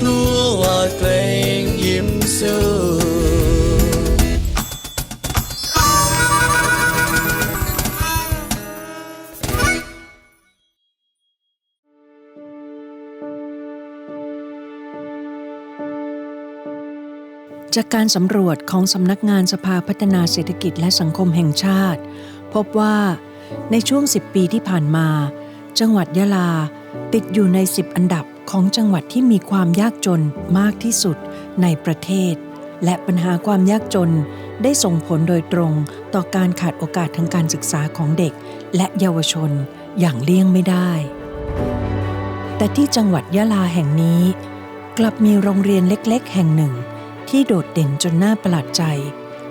กลัวว่าเกรงยิ้มสู้จากการสำรวจของสำนักงานสภาพัฒนาเศรษฐกิจและสังคมแห่งชาติ พบว่าในช่วง 10 ปีที่ผ่านมา จังหวัดยะลาติดอยู่ใน 10 อันดับ ของจังหวัดที่มีความยากจนมากที่สุดในประเทศ และปัญหาความยากจนได้ส่งผลโดยตรงต่อการขาดโอกาสทางการศึกษาของเด็ก และเยาวชนอย่างเลี่ยงไม่ได้ แต่ที่จังหวัดยะลาแห่งนี้ กลับมีโรงเรียนเล็กๆ แห่งหนึ่ง ที่โดดเด่นจนน่าประหลาดใจ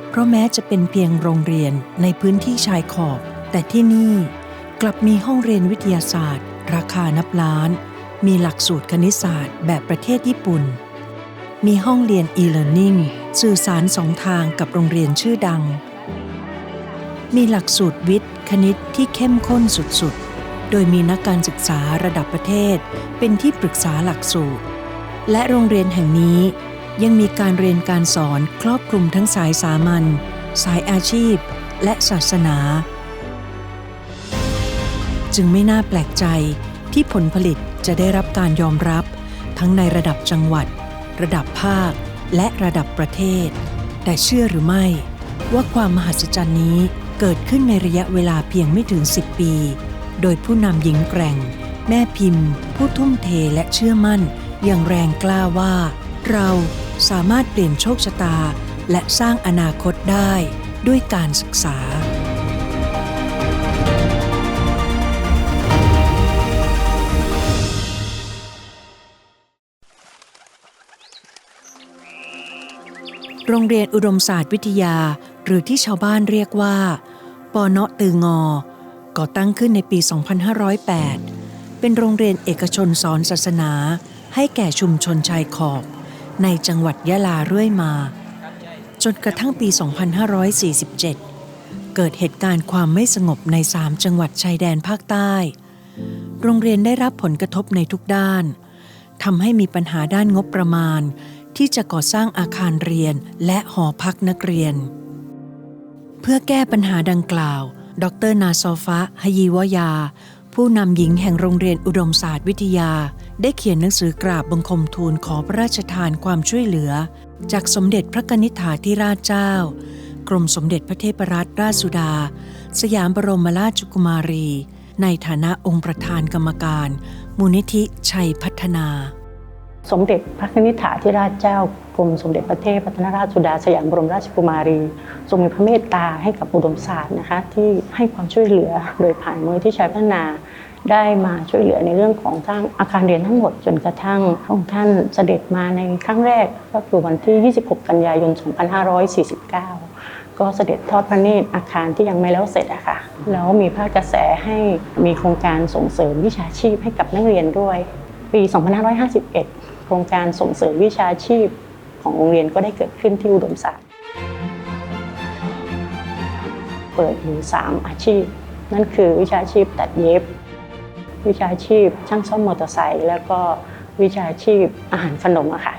เพราะแม้จะเป็นเพียงโรงเรียนในพื้นที่ชายขอบ แต่ที่นี่กลับมีห้องเรียนวิทยาศาสตร์ ราคานับล้าน มีหลักสูตรคณิตศาสตร์แบบประเทศญี่ปุ่น มีห้องเรียน e-learning สื่อสารสองทางกับโรงเรียนชื่อดัง มีหลักสูตรวิทย์ คณิตที่เข้มข้นสุดๆ โดยมีนักการศึกษาระดับประเทศ เป็นที่ปรึกษาหลักสูตร และโรงเรียนแห่งนี้ยังมีการเรียนการสอนครอบคลุมทั้งสายสามัญ สายอาชีพ และศาสนา จึงไม่น่าแปลกใจที่ผลผลิต จะได้รับการยอมรับทั้งในระดับจังหวัด ระดับภาค และระดับประเทศ แต่เชื่อหรือไม่ว่าความมหัศจรรย์นี้เกิดขึ้นในระยะเวลาเพียงไม่ถึง 10 ปี โดยผู้นำหญิงแกร่ง แม่พิมพ์ ผู้ทุ่มเทและเชื่อมั่น อย่างแรงกล้าว่า เราสามารถเปลี่ยนโชคชะตา และสร้างอนาคตได้ด้วยการศึกษา โรงเรียนอุดมศาสตร์วิทยา หรือที่ชาวบ้านเรียกว่าปอเนาะตืองอ ก่อตั้งขึ้นในปี 2508 เป็นโรงเรียนเอกชนสอนศาสนา ให้แก่ชุมชนชายขอบ ในจังหวัดยะลาเรื่อยมา จนกระทั่งปี 2547 เกิดเหตุการณ์ความไม่สงบใน 3 จังหวัดชายแดนภาคใต้ โรงเรียนได้รับผลกระทบในทุกด้านทำให้มีปัญหาด้านงบประมาณ ที่จะก่อสร้างอาคารเรียนและหอพักนักเรียน เพื่อแก้ปัญหาดังกล่าว ดรนาซอฟะฮยีวยา ผู้นำหญิงแห่งโรงเรียนอุดมศาสตร์วิทยา ได้เขียนหนังสือกราบบังคมทูลขอพระราชทานความช่วยเหลือ จากสมเด็จพระนิษฐาธิราชเจ้า กรมสมเด็จพระเทพรัตนราชสุดา สยามบรมราชกุมารี ในฐานะองค์ประธานกรรมการ มูลนิธิชัยพัฒนา สมเด็จพระนิธิถาธิราชเจ้ากรมสมเด็จพระเทพรัตนราชสุดาสยามบรมราชกุมารี ทรงมีพระเมตตาให้กับอุดมศาสตร์นะคะที่ให้ความช่วยเหลือโดยผ่านมูลที่ใชัยพัฒนาได้มาช่วยเหลือในเรื่องของสร้างอาคารเรียนทั้งหมดจนกระทั่งพระองค์ท่านเสด็จมาในครั้งแรกก็คือวันที่ 26 กันยายน 2549 ก็เสด็จทอดพระเนตรอาคารที่ยังไม่แล้วเสร็จอะค่ะแล้วมีพระกระแสให้มีโครงการส่งเสริมวิชาชีพให้กับนักเรียนด้วย ปี 2551 ครงการส่งเสริมวิชาชีพของโรงเรียนก็ได้เกิดขึ้นที่อุดมศาสตร์เปิดอยู่3อาชีพ นั่นคือวิชาชีพตัดเย็บ วิชาชีพช่างซ่อมมอเตอร์ไซค์แล้วก็วิชาชีพอาหารขนมอะค่ะ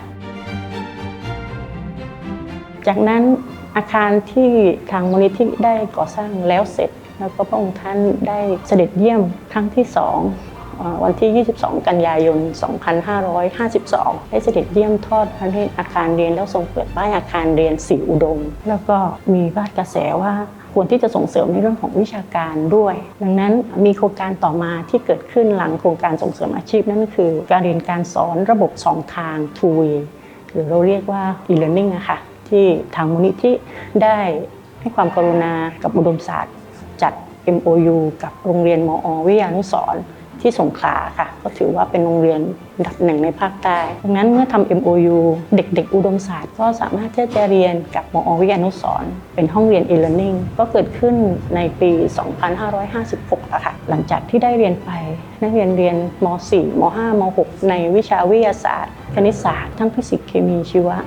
จากนั้นอาคารที่ทางมูลนิธิได้ก่อสร้างแล้วเสร็จ แล้วก็พระองค์ท่านได้เสด็จเยี่ยมครั้งที่สอง วันที่ 22 กันยายน 2552 ได้เสด็จเยี่ยมทอดพระเนตรอาคารเรียน แล้วทรงเปิดป้ายอาคารเรียนสีอุดม แล้วก็มีบาดกระแสว่าควรที่จะส่งเสริมในเรื่องของวิชาการด้วย ดังนั้นมีโครงการต่อมาที่เกิดขึ้นหลังโครงการส่งเสริมอาชีพนั่นคือ การเรียนการสอนระบบสองทาง two way หรือเราเรียกว่า e-learning อะค่ะที่ทางมูลนิธิได้ให้ความกรุณากับอุดมศาสตร์จัด MOU กับโรงเรียนมอวิทยานุสร ที่สงขลาค่ะ ก็ถือว่าเป็นโรงเรียนอันดับหนึ่งในภาคใต้ดังนั้นเมื่อทำ MOU เด็กๆ อุดมศาสตร์ก็สามารถที่จะเรียนกับมอวิทยานุสรเป็นห้องเรียน e-learning ก็เกิดขึ้นในปี 2556อะค่ะหลังจากที่ได้เรียนไปนักเรียนเรียนม .4 ม .5 ม .6 ในวิชาวิทยาศาสตร์ คณิตศาสตร์ทั้งฟิสิกส์เคมีชีวะ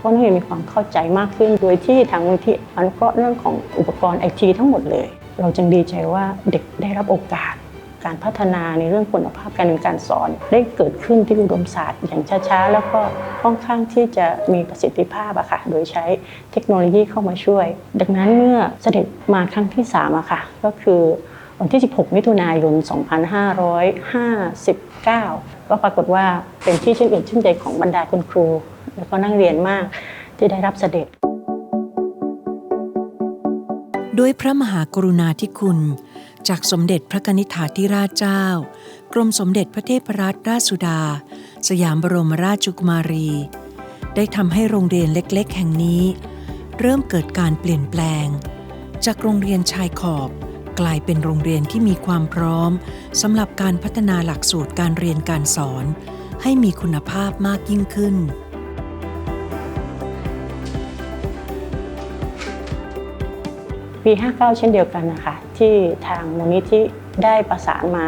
ก็นักเรียนมีความเข้าใจมากขึ้น โดยที่ทางมูลที่อนุเคราะห์เรื่องของอุปกรณ์ไอทีทั้งหมดเลย เราจึงดีใจว่าเด็กได้รับโอกาส การพัฒนาในเรื่องคุณภาพการเรียนการสอน ได้เกิดขึ้นที่อุดมศาสตร์ อย่างช้าๆ แล้วก็ค่อนข้างที่จะมีประสิทธิภาพอะค่ะ โดยใช้เทคโนโลยีเข้ามาช่วย ดังนั้นเมื่อเสด็จมาครั้งที่3อะค่ะ ก็คือวันที่ 16 มิถุนายน 2559 ก็ปรากฏว่าเป็นที่ชื่นอกชื่นใจของบรรดาคุณครู แล้วก็นั่งเรียนมากที่ได้รับเสด็จ ด้วยพระมหากรุณาธิคุณ จากสมเด็จพระกนิษฐาธิราชเจ้า กรมสมเด็จพระเทพรัตนราชสุดา สยามบรมราชกุมารี ได้ทำให้โรงเรียนเล็กๆ แห่งนี้ เริ่มเกิดการเปลี่ยนแปลง จากโรงเรียนชายขอบกลายเป็นโรงเรียนที่มีความพร้อมสำหรับการพัฒนาหลักสูตรการเรียนการสอน ให้มีคุณภาพมากยิ่งขึ้น ปี 59 เช่นเดียวกันนะคะที่ทางมูลนิธิได้ประสานมา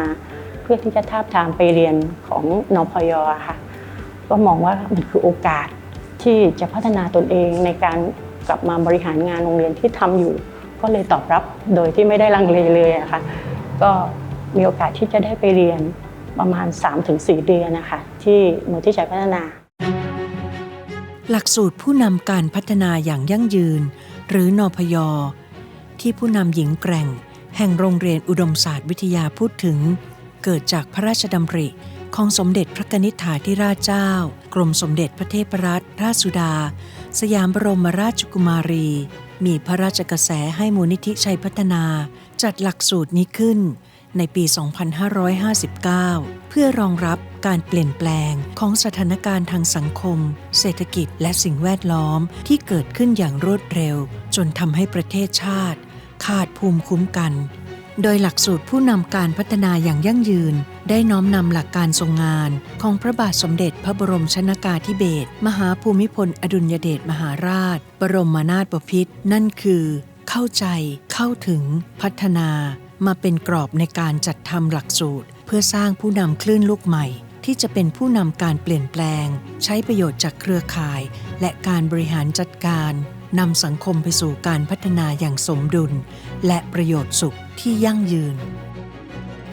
เพื่อที่จะทาบทามไปเรียนของนพยอค่ะก็มองว่ามันคือโอกาสที่จะพัฒนาตนเองในการกลับมาบริหารงานโรงเรียนที่ทำอยู่ ก็เลยตอบรับโดยที่ไม่ได้ลังเลเลยอะค่ะก็มีโอกาสที่จะได้ไปเรียนประมาณ 3-4 เดือนนะคะที่มูลที่ชัยพัฒนา หลักสูตรผู้นำการพัฒนาอย่างยั่งยืน หรือนอพย ที่ผู้นำหญิงแกร่ง แห่งโรงเรียนอุดมศาสตร์วิทยาพูดถึง เกิดจากพระราชดำริของสมเด็จพระนิษฐาธิราชเจ้า กรมสมเด็จพระเทพรัตนราชสุดา สยามบรมราชกุมารี มีพระราชกระแสให้มูลนิธิชัยพัฒนา จัดหลักสูตรนี้ขึ้น ในปี 2559 เพื่อรองรับการเปลี่ยนแปลงของสถานการณ์ทางสังคม เศรษฐกิจและสิ่งแวดล้อมที่เกิดขึ้นอย่างรวดเร็ว จนทำให้ประเทศชาติ ขาดภูมิคุ้มกัน โดยหลักสูตรผู้นำการพัฒนาอย่างยั่งยืน ได้น้อมนำหลักการทรงงาน ของพระบาทสมเด็จพระบรมชนากาธิเบศรมหาภูมิพลอดุลยเดชมหาราช บรมนาถบพิตรนั่นคือ เข้าใจ เข้าถึง พัฒนา มาเป็นกรอบในการจัดทำหลักสูตร เพื่อสร้างผู้นำคลื่นลูกใหม่ที่จะเป็นผู้นำการเปลี่ยนแปลง ใช้ประโยชน์จากเครือข่าย และการบริหารจัดการ นำสังคมไปสู่การพัฒนาอย่างสมดุล และประโยชน์สุขที่ยั่งยืน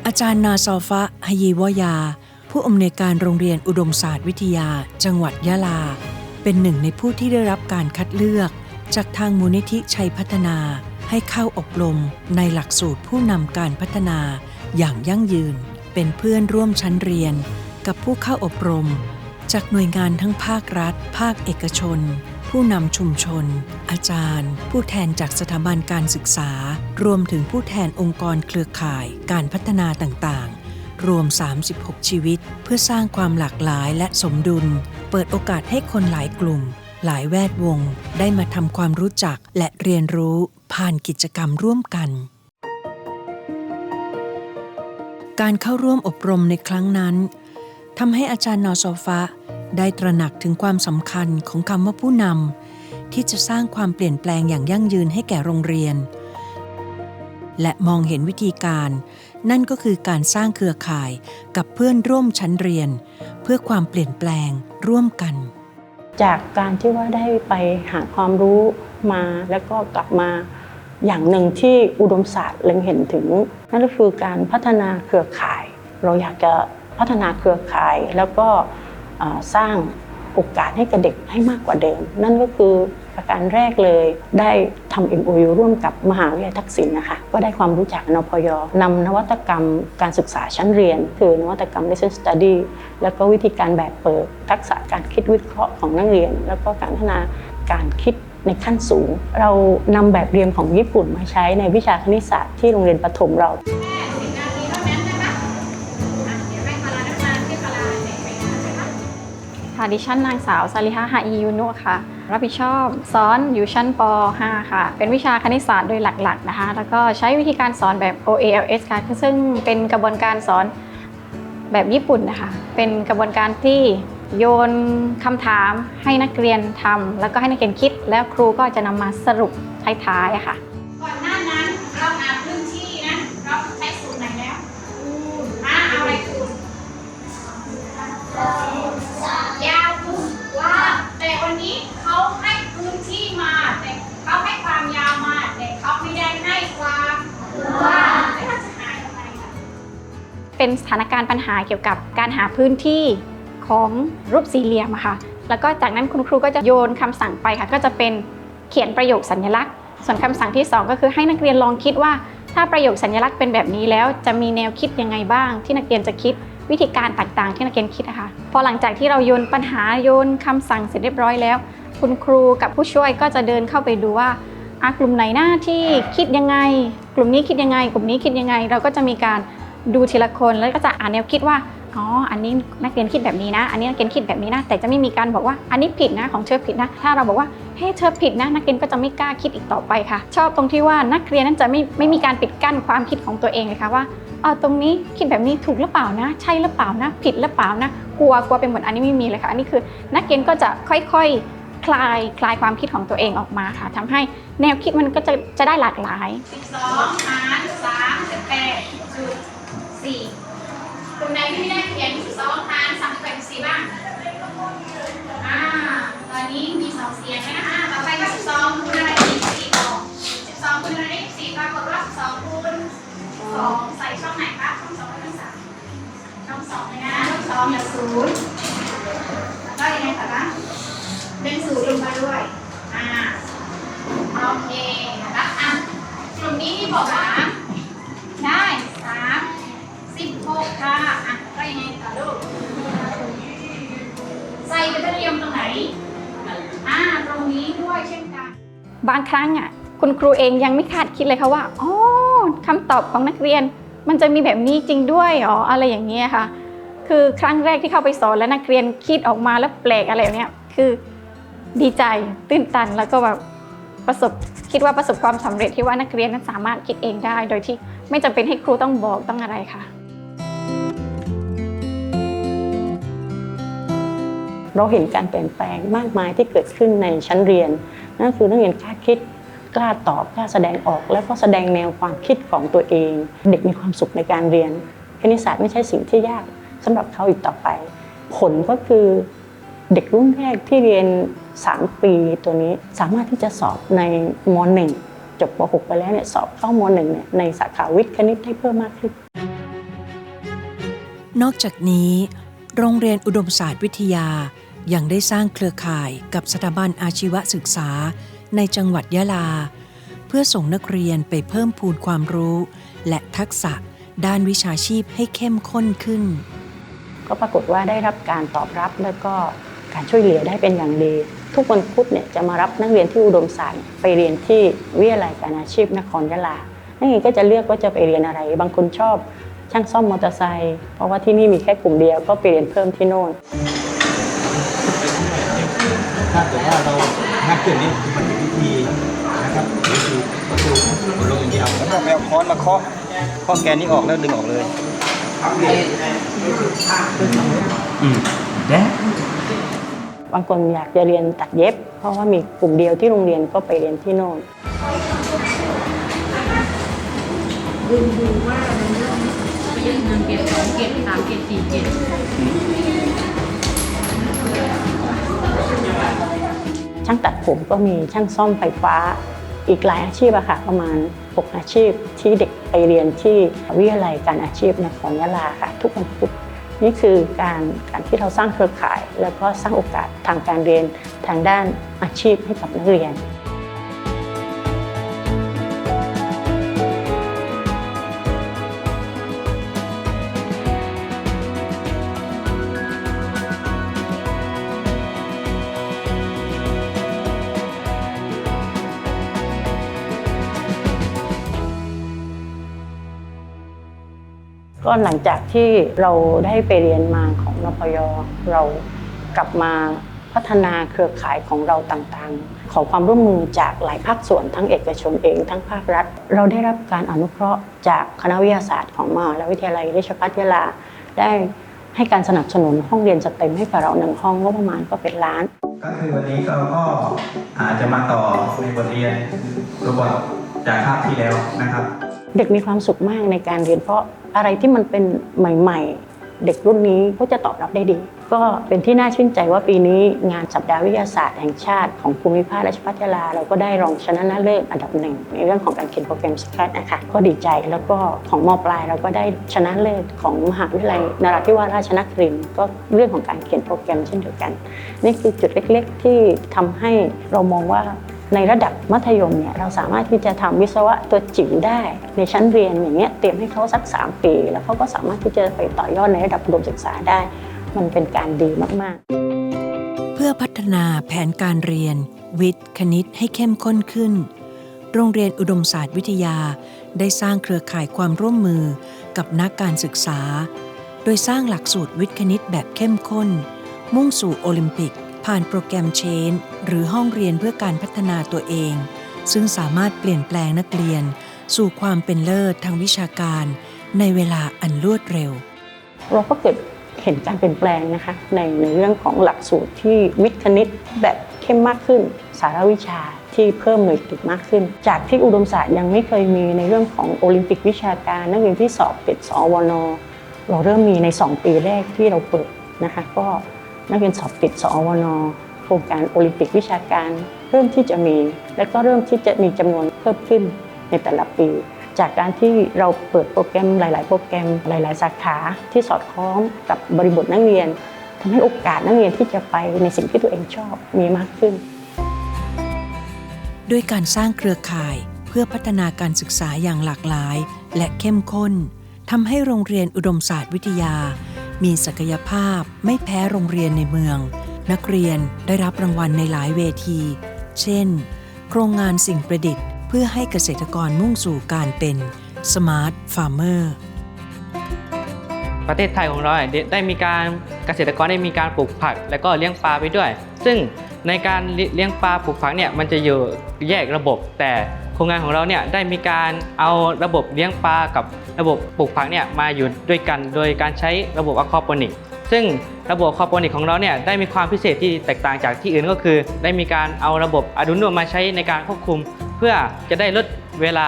อาจารย์นาซอฟะฮยีวยา ผู้อำนวยการโรงเรียนอุดมศาสตร์วิทยา จังหวัดยะลา เป็นหนึ่งในผู้ที่ได้รับการคัดเลือก จากทางมูลนิธิชัยพัฒนา ให้เข้าอบรมในหลักสูตรผู้นำการพัฒนาอย่างยั่งยืน เป็นเพื่อนร่วมชั้นเรียน กับผู้เข้าอบรม จากหน่วยงานทั้งภาครัฐ ภาคเอกชน ผู้นำชุมชน อาจารย์ ผู้แทนจากสถาบันการศึกษา รวมถึงผู้แทนองค์กรเครือข่าย การพัฒนาต่างๆ รวม 36 ชีวิต เพื่อสร้างความหลากหลายและสมดุล เปิดโอกาสให้คนหลายกลุ่ม หลายแวดวง ได้มาทำความรู้จักและเรียนรู้ผ่านกิจกรรมร่วมกัน การเข้าร่วมอบรมในครั้งนั้นทำให้อาจารย์นอซอฟะ ได้ตระหนักถึงความสำคัญของคำว่าผู้นำที่จะสร้างความเปลี่ยนแปลงอย่างยั่งยืนให้แก่โรงเรียน และมองเห็นวิธีการ นั่นก็คือการสร้างเครือข่ายกับเพื่อนร่วมชั้นเรียน เพื่อความเปลี่ยนแปลงร่วมกัน จากการที่ว่าได้ไปหาความรู้มาแล้วก็กลับมาอย่างหนึ่งที่อุดมศาสตร์เล็งเห็นถึง นั่นก็คือการพัฒนาเครือข่าย เราอยากจะพัฒนาเครือข่ายแล้วก็ สร้างโอกาสให้กับเด็กให้มากกว่าเดิม นั่นก็คือประการแรกเลยได้ทำ MOU ร่วมกับมหาวิทยาลัยทักษิณนะคะ ก็ได้ความรู้จักนพยนำนวัตกรรมการศึกษาชั้นเรียน คือนวัตกรรม Lesson Study แล้วก็วิธีการแบบเปิด ทักษะการคิดวิเคราะห์ของนักเรียน แล้วก็การพัฒนาการคิดในขั้นสูง เรานำแบบเรียนของญี่ปุ่นมาใช้ในวิชาคณิตศาสตร์ที่โรงเรียนประถมเรา ค่ะดิฉันนางสาวซาลิฮะฮาอียูนุค่ะ รับผิดชอบสอนอยู่ชั้นป .5 ค่ะ เป็นวิชาคณิตศาสตร์โดยหลักๆนะคะ แล้วก็ใช้วิธีการสอนแบบ OALS ค่ะ ซึ่งเป็นกระบวนการสอนแบบญี่ปุ่นนะคะ เป็นกระบวนการที่โยนคำถามให้นักเรียนทำแล้วก็ให้นักเรียนคิด แล้วครูก็จะนำมาสรุปท้ายๆค่ะ ให้พื้นที่มา แต่เขาให้ความยาวมา แต่เขาไม่ได้ให้ความกว้างแล้วเราจะหายังไงคะเป็นสถานการณ์ปัญหาเกี่ยวกับการหาพื้นที่ของรูปสี่เหลี่ยมอะค่ะ แล้วก็จากนั้นคุณครูก็จะโยนคำสั่งไปค่ะ ก็จะเป็นเขียนประโยคสัญลักษณ์ ส่วนคำสั่งที่ 2 ก็คือให้นักเรียนลองคิดว่า ถ้าประโยคสัญลักษณ์เป็นแบบนี้แล้วจะมีแนวคิดยังไงบ้าง ที่นักเรียนจะคิดวิธีการต่างๆ ที่นักเรียนคิดนะคะ พอหลังจากที่เราโยนปัญหาโยนคำสั่งเสร็จเรียบร้อยแล้ว คุณครูกับผู้ช่วยก็จะเดินเข้าไปดูว่าอะกลุ่มไหนหน้าที่คิดยังไง กลุ่มนี้คิดยังไง กลุ่มนี้คิดยังไง เราก็จะมีการดูทีละคนแล้วก็จะอ่านแนวคิดว่าอ๋อ อันนี้นักเรียนคิดแบบนี้นะ อันนี้นักเรียนคิดแบบนี้นะ แต่จะไม่มีการบอกว่า อันนี้ผิดนะ ของเธอผิดนะ ถ้าเราบอกว่า เฮ้เธอผิดนะ นักเรียนก็จะไม่กล้าคิดอีกต่อไปค่ะ ชอบตรงที่ว่านักเรียนนั้นจะไม่ไม่มีการปิดกั้นความคิดของตัวเองเลยค่ะว่าเออตรงนี้คิดแบบนี้ถูกหรือเปล่านะ ใช่หรือเปล่านะ ผิดหรือเปล่านะ กลัวกลัวเป็นหมด อันนี้ไม่มีเลยค่ะ อันนี้คือ นักเรียนก็จะค่อยๆ คลายคลายความคิดของตัวเองออกมาค่ะทำให้แนวคิดมันก็จะจะได้หลากหลาย 12หาร3 18จุด4กลุ่มไหนที่ไม่ได้เขียน12หาร3 8 4บ้างอ่าตอนนี้มีสองเสียงนะอ่าต่อไปก็12คูณอะไรอีก4ต่อ12คูณอะไรอีก4ปรากฏว่า12คูณ2ใส่ช่องไหนคะช่อง2หรือช่อง3ช่อง2เลยนะช่องสอย่าศูนย์แล้วก็ยังไงต่อคะ เล่นศูนย์ลงมาด้วย อ่า โอเคนะคะอะกลุ่มนี้ที่บอกสามได้สามสิบหกค่ะ อะ ก็ยังไงต่อลูก ใส่เป็นเรียมตรงไหน อ่า ตรงนี้ด้วยเช่นกัน บางครั้งอะ คุณครูเองยังไม่คาดคิดเลยค่ะว่า อ๋อคำตอบของนักเรียน มันจะมีแบบนี้จริงด้วยอ๋อ อะไรอย่างเงี้ยค่ะ คือครั้งแรกที่เข้าไปสอนแล้วนักเรียนคิดออกมาแล้วแปลกอะไรแบบเนี้ยคือ ดีใจตื้นตันแล้วก็แบบประสบคิดว่าประสบความสำเร็จที่ว่านักเรียนนั้นสามารถคิดเองได้ โดยที่ไม่จำเป็นให้ครูต้องบอกต้องอะไรค่ะ เราเห็นการเปลี่ยนแปลงมากมายที่เกิดขึ้นในชั้นเรียน นั่นคือนักเรียนกล้าคิดกล้าตอบกล้าแสดงออก แล้วก็แสดงแนวความคิดของตัวเอง เด็กมีความสุขในการเรียนคณิตศาสตร์ไม่ใช่สิ่งที่ยากสำหรับเขาอีกต่อไป ผลก็คือเด็กรุ่นแรกที่เรียน 3 ปีตัวนี้สามารถที่จะสอบในม .1 จบป .6 ไปแล้วเนี่ยสอบเข้าม .1 เนี่ยในสาขาวิทย์คณิตได้เพิ่มมากขึ้น นอกจากนี้ โรงเรียนอุดมศาสตร์วิทยายังได้สร้างเครือข่ายกับสถาบันอาชีวศึกษาในจังหวัดยะลา เพื่อส่งนักเรียนไปเพิ่มพูนความรู้ และทักษะด้านวิชาชีพให้เข้มข้นขึ้น ก็ปรากฏว่าได้รับการตอบรับแล้วก็การช่วยเหลือได้เป็นอย่างดี ทุกวันพุธเนี่ยจะมารับนักเรียนที่อุดมศาสตร์ไปเรียนที่วิทยาลัยการอาชีพนครยะลา นักเรียนก็จะเลือกว่าจะไปเรียนอะไร บางคนชอบช่างซ่อมมอเตอร์ไซค์เพราะว่าที่นี่มีแค่กลุ่มเดียวก็ไปเรียนเพิ่มที่โน่นถ้าเกิดว่าเรางัดเครื่องนี้มันเป็นวิธีนะครับวิธีก็คือกดลงอย่างเดียวแล้วก็ไปเอาค้อนมาเคาะเคาะแกนนี้ออกแล้วดึงออกเลยอืมแด บางคนอยากจะเรียนตัดเย็บ เพราะว่ามีกลุ่มเดียวที่โรงเรียนก็ไปเรียนที่โน่นดูดูว่าเงินเก็บสองเก็บสามเก็บสี่เก็บช่างตัดผมก็มีช่างซ่อมไฟฟ้า อีกหลายอาชีพอะค่ะประมาณ 6 อาชีพที่เด็กไปเรียนที่วิทยาลัยการอาชีพนครยะลาค่ะ ทุกวันพุธ นี่คือการการที่เราสร้างเครือข่าย แล้วก็สร้างโอกาสทางการเรียนทางด้านอาชีพให้กับนักเรียน ก็หลังจากที่เราได้ไปเรียนมาของนพยเรากลับมาพัฒนาเครือข่ายของเราต่างๆ ขอความร่วมมือจากหลายภาคส่วนทั้งเอกชนเองทั้งภาครัฐ เราได้รับการอนุเคราะห์จากคณะวิทยาศาสตร์ของมหาวิทยาลัยราชภัฏยะลา ได้ให้การสนับสนุนห้องเรียนสเต็มให้กับเราหนึ่งห้องงบประมาณก็เป็นล้าน ก็คือวันนี้เราก็อาจจะมาต่อในบทเรียนโรบอทจากคาบที่แล้วนะครับ เด็กมีความสุขมากในการเรียนเพราะ อะไรที่มันเป็นใหม่ๆ เด็กรุ่นนี้ก็จะตอบรับได้ดี ก็เป็นที่น่าชื่นใจว่าปีนี้งานสัปดาห์วิทยาศาสตร์แห่งชาติของภูมิภาคราชภัฏยาลาเราก็ได้รองชนะเลิศอันดับหนึ่งในเรื่องของการเขียนโปรแกรมสคัดนะคะก็ดีใจแล้วก็ของมปลายเราก็ได้ชนะเลิศของมหาวิทยาลัยนราธิวาสราชนครินทร์ก็เรื่องของการเขียนโปรแกรมเช่นเดียวกัน นี่คือจุดเล็กๆที่ทำให้เรามองว่า ในระดับมัธยมเนี่ยเราสามารถที่จะทำวิศวะตัวจิ๋วได้ ในชั้นเรียนอย่างเงี้ยเตรียมให้เขาสัก 3 ปี แล้วเขาก็สามารถที่จะไปต่อยอดในระดับอุดมศึกษาได้ มันเป็นการดีมากๆ เพื่อพัฒนาแผนการเรียน วิทย์ คณิตให้เข้มข้นขึ้น โรงเรียนอุดมศาสตร์วิทยา ได้สร้างเครือข่ายความร่วมมือกับนักการศึกษา โดยสร้างหลักสูตรวิทย์คณิตแบบเข้มข้น มุ่งสู่โอลิมปิก ผ่านโปรแกรมเชนหรือห้องเรียนเพื่อการพัฒนาตัวเอง ซึ่งสามารถเปลี่ยนแปลงนักเรียน สู่ความเป็นเลิศทางวิชาการในเวลาอันรวดเร็ว เราก็เกิดเห็นการเปลี่ยนแปลงนะคะในในเรื่องของหลักสูตรที่วิทย์คณิตแบบเข้มมากขึ้น สารวิชาที่เพิ่มหน่วยกิตมากขึ้น จากที่อุดมศาสตร์ยังไม่เคยมีในเรื่องของโอลิมปิกวิชาการ นักเรียนที่สอบติดสอวนเราเริ่มมีใน 2 ปีแรกที่เราเปิดนะคะ ก็ นักเรียนสอบติดสอวนโครงการโอลิมปิกวิชาการ เริ่มที่จะมี และก็เริ่มที่จะมีจำนวนเพิ่มขึ้นในแต่ละปี จากการที่เราเปิดโปรแกรมหลาย ๆ โปรแกรมหลาย ๆ สาขาที่สอดคล้องกับบริบทนักเรียนทำให้โอกาสนักเรียนที่จะไปในสิ่งที่ตัวเองชอบมีมากขึ้น ด้วยการสร้างเครือข่ายเพื่อพัฒนาการศึกษาอย่างหลากหลาย และเข้มข้นทำให้โรงเรียนอุดมศาสตร์วิทยา มีศักยภาพไม่แพ้โรงเรียนในเมือง นักเรียนได้รับรางวัลในหลายเวที เช่น โครงงานสิ่งประดิษฐ์ เพื่อให้เกษตรกรมุ่งสู่การเป็น Smart Farmer ประเทศไทยของเราได้มีการเกษตรกรได้มีการปลูกผัก และก็เลี้ยงปลาไปด้วย ซึ่งในการเลี้ยงปลาปลูกผักเนี่ยมันจะอยู่แยกระบบแต่ โครงงานของเราเนี่ยได้มีการเอาระบบเลี้ยงปลากับระบบปลูกผักเนี่ยมาอยู่ด้วยกัน โดยการใช้ระบบอะควาโปนิก ซึ่งระบบอะควาโปนิกของเราเนี่ยได้มีความพิเศษที่แตกต่างจากที่อื่นก็คือ ได้มีการเอาระบบ Arduino มาใช้ในการควบคุม เพื่อจะได้ลดเวลา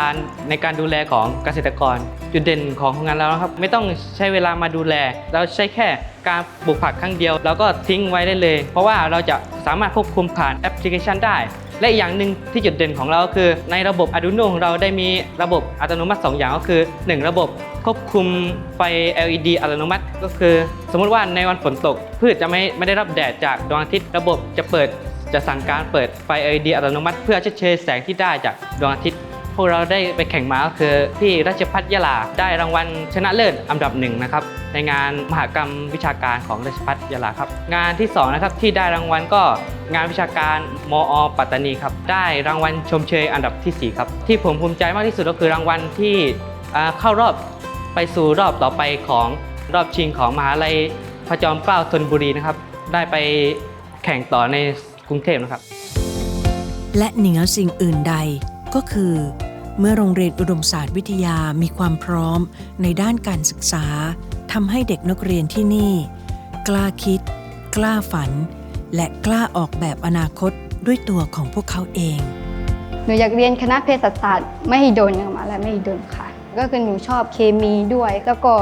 ในการดูแลของเกษตรกร จุดเด่นของโครงงานเรานะครับไม่ต้องใช้เวลามาดูแล เราใช้แค่การปลูกผักครั้งเดียว แล้วก็ทิ้งไว้ได้เลย เพราะว่าเราจะสามารถควบคุมผ่านแอปพลิเคชันได้ และอีกอย่างหนึ่งที่จุดเด่นของเราก็คือ ในระบบ Arduino ของเราได้มีระบบอัตโนมัติ 2 อย่างก็คือ 1 ระบบควบคุมไฟ LED อัตโนมัติ ก็คือ สมมุติว่าในวันฝนตก พืชจะไม่ไม่ได้รับแดดจากดวงอาทิตย์ระบบจะเปิดจะสั่งการเปิดไฟ LED อัตโนมัติ เพื่อชดเชยแสงที่ได้จากดวงอาทิตย์ พวกเราได้ไปแข่งม้าก็คือที่ราชพัฒยะลาได้รางวัลชนะเลิศอันดับหนึ่งนะครับในงานมหกรรมวิชาการของราชพัฒยะลาครับ งานที่สองนะครับที่ได้รางวัลก็งานวิชาการมอ ปัตตานีครับได้รางวัลชมเชยอันดับที่สี่ครับที่ผมภูมิใจมากที่สุดก็คือรางวัลที่เข้ารอบไปสู่รอบต่อไปของรอบชิงของมหาลัยพระจอมเกล้าธนบุรีนะครับได้ไปแข่งต่อในกรุงเทพนะครับ และเหนือสิ่งอื่นใด ก็คือ เมื่อโรงเรียนอุดมศาสตร์วิทยามีความพร้อมในด้านการศึกษาทำให้เด็กนักเรียนที่นี่ กล้าคิด กล้าฝัน และกล้าออกแบบอนาคตด้วยตัวของพวกเขาเองหนูอยากเรียนคณะเภสัชศาสตร์ไม่โดนค่ะมหาลัยไม่โดนค่ะ ก็คือหนูชอบเคมีด้วย แล้วก็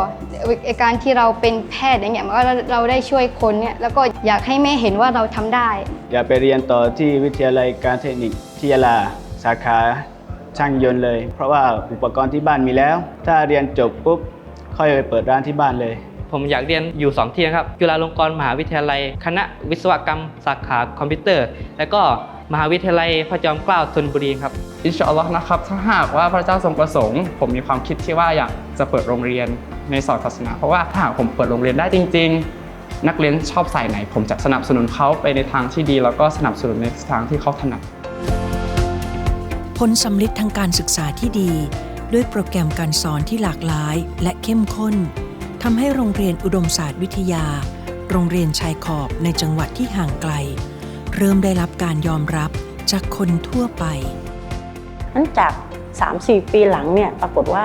ไอ้การที่เราเป็นแพทย์อย่างเงี้ยมันก็เราได้ช่วยคนเนี่ยแล้วก็อยากให้แม่เห็นว่าเราทำได้ อย่าไปเรียนต่อที่วิทยาลัยการเทคนิคที่ยาลา สาขาช่างยนต์เลย เพราะว่าอุปกรณ์ที่บ้านมีแล้ว ถ้าเรียนจบปุ๊บค่อยไปเปิดร้านที่บ้านเลย ผมอยากเรียนอยู่ 2 ที่นะครับจุฬาลงกรณ์มหาวิทยาลัย คณะวิศวกรรม สาขาคอมพิวเตอร์ และก็มหาวิทยาลัยพระจอมเกล้าธนบุรีครับอินชาอัลลอฮ์นะครับถ้าหากว่าพระเจ้าทรงประสงค์ ผมมีความคิดที่ว่าอยากจะเปิดโรงเรียนในสอนศาสนา เพราะว่าถ้าหากผมเปิดโรงเรียนได้จริง ๆ นักเรียนชอบสายไหน ผมจะสนับสนุนเขาไปในทางที่ดี แล้วก็สนับสนุนในทางที่เขาถนัดผ ลสำลิดทางการศึกษาที่ดี ด้วยโปรแกรมการสอนที่หลากหลายและเข้มข้นทำให้โรงเรียนอุดมศาสตร์วิทยา โรงเรียนชายขอบในจังหวัดที่ห่างไกล เริ่มได้รับการยอมรับจากคนทั่วไปนั้นจาก 3-4 ปีหลังเนี่ยปรากฏว่า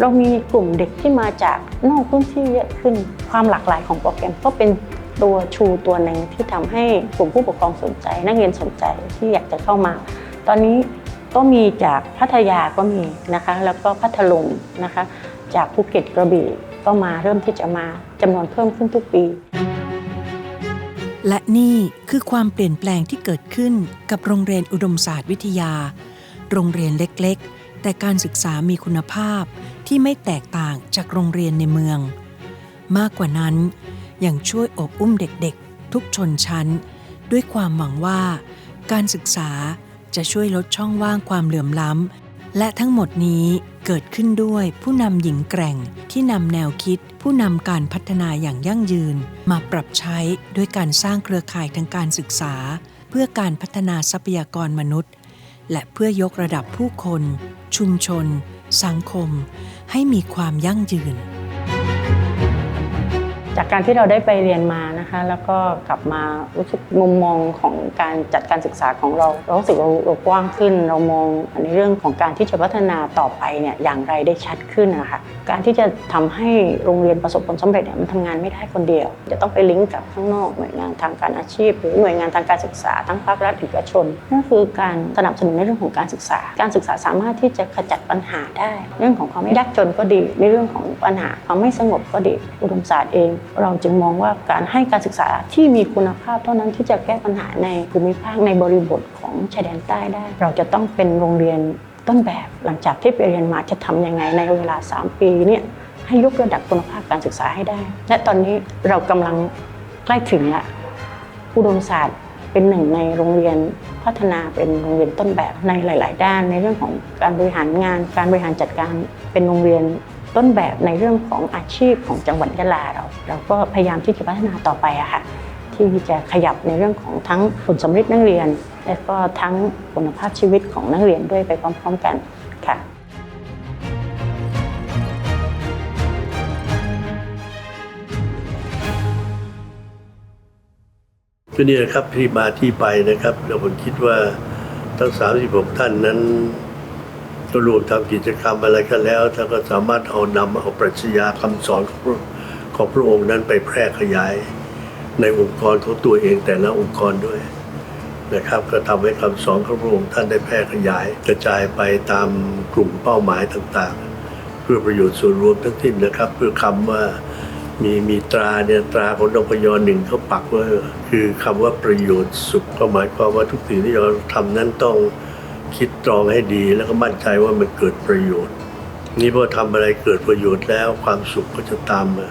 เรามีกลุ่มเด็กที่มาจากนอกพื้นที่เยอะขึ้น ความหลากหลายของโปรแกรมก็เป็นตัวชูตัวหนึ่งที่ทำให้กลุ่มผู้ปกครองสนใจ นักเรียนสนใจที่อยากจะเข้ามา ตอนนี้ ก็มีจากพัทยาก็มีนะคะ แล้วก็พัทลุงนะคะ จากภูเก็ตกระบี่ก็มาเริ่มที่จะมาจำนวนเพิ่มขึ้นทุกปี และนี่คือความเปลี่ยนแปลงที่เกิดขึ้นกับโรงเรียนอุดมศาสตร์วิทยา โรงเรียนเล็กๆ แต่การศึกษามีคุณภาพที่ไม่แตกต่างจากโรงเรียนในเมือง มากกว่านั้นยังช่วยอบอุ้มเด็กๆ ทุกชนชั้น ด้วยความหวังว่า การศึกษา จะช่วยลดช่องว่างความเหลื่อมล้ำ และทั้งหมดนี้เกิดขึ้นด้วยผู้นำหญิงแกร่งที่นำแนวคิด ผู้นำการพัฒนาอย่างยั่งยืน มาปรับใช้ด้วยการสร้างเครือข่ายทางการศึกษา เพื่อการพัฒนาทรัพยากรมนุษย์ และเพื่อยกระดับผู้คน ชุมชน สังคม ให้มีความยั่งยืนจากการที่เราได้ไปเรียนมา นะคะแล้วก็กลับมารู้สึกมุมมองของการจัดการศึกษาของเราเรารู้สึกเราเรากว้างขึ้น เรามองในเรื่องของการที่จะพัฒนาต่อไปเนี่ยอย่างไรได้ชัดขึ้นนะคะการที่จะทำให้โรงเรียนประสบผลสำเร็จเนี่ยมันทำงานไม่ได้คนเดียว จะต้องไปลิงก์กับข้างนอกหน่วยงานทางการอาชีพ หรือหน่วยงานทางการศึกษาทั้งภาครัฐเอกชนนั่นคือการสนับสนุนในเรื่องของการศึกษา การศึกษาสามารถที่จะขจัดปัญหาได้ เรื่องของความไม่ยากจนก็ดี ในเรื่องของปัญหาความไม่สงบก็ดี อุดมศาสตร์เอง เราจึงมองว่าการให้การศึกษาที่มีคุณภาพเท่านั้นที่จะแก้ปัญหาในภูมิภาคในบริบทของชายแดนใต้ได้ เราจะต้องเป็นโรงเรียนต้นแบบหลังจากที่ไปเรียนมาจะทำยังไงในเวลา 3 ปีเนี่ยให้ยกระดับคุณภาพการศึกษาให้ได้ และตอนนี้เรากำลังใกล้ถึงละอุดมศาสตร์เป็นหนึ่งในโรงเรียนพัฒนาเป็นโรงเรียนต้นแบบในหลาย ๆ ด้าน ในเรื่องของการบริหารงาน การบริหารจัดการเป็นโรงเรียน ต้นแบบในเรื่องของอาชีพของจังหวัดยะลาเรา เราก็พยายามที่จะพัฒนาต่อไปอะค่ะที่จะขยับในเรื่องของทั้งผลสำเร็จนักเรียน และก็ทั้งคุณภาพชีวิตของนักเรียนด้วยไปพร้อม ๆ กันค่ะก็นี่นะครับที่มาที่ไปนะครับแล้วผมคิดว่าทั้ง 36 ท่านนั้น ก็รวมทำกิจกรรมอะไรกันแล้วท่านก็สามารถเอานำเอาปรัชญาคำสอนของพระของพระองค์นั้นไปแพร่ขยาย ในองค์กรของตัวเองแต่ละองค์กรด้วยนะครับ ก็ทำให้คำสอนของพระองค์ท่านได้แพร่ขยาย กระจายไปตามกลุ่มเป้าหมายต่างๆ เพื่อประโยชน์ส่วนรวมทั้งสิ้นนะครับ เพื่อคำว่ามีมีตราเนี่ยตราของนพยหนึ่งเขาปักว่าคือคำว่าประโยชน์สุขก็หมายความว่าทุกสิ่งที่เราทำนั้นต้อง คิดตรองให้ดีแล้วก็มั่นใจว่ามันเกิดประโยชน์ นี่พอทำอะไรเกิดประโยชน์แล้วความสุขก็จะตามมา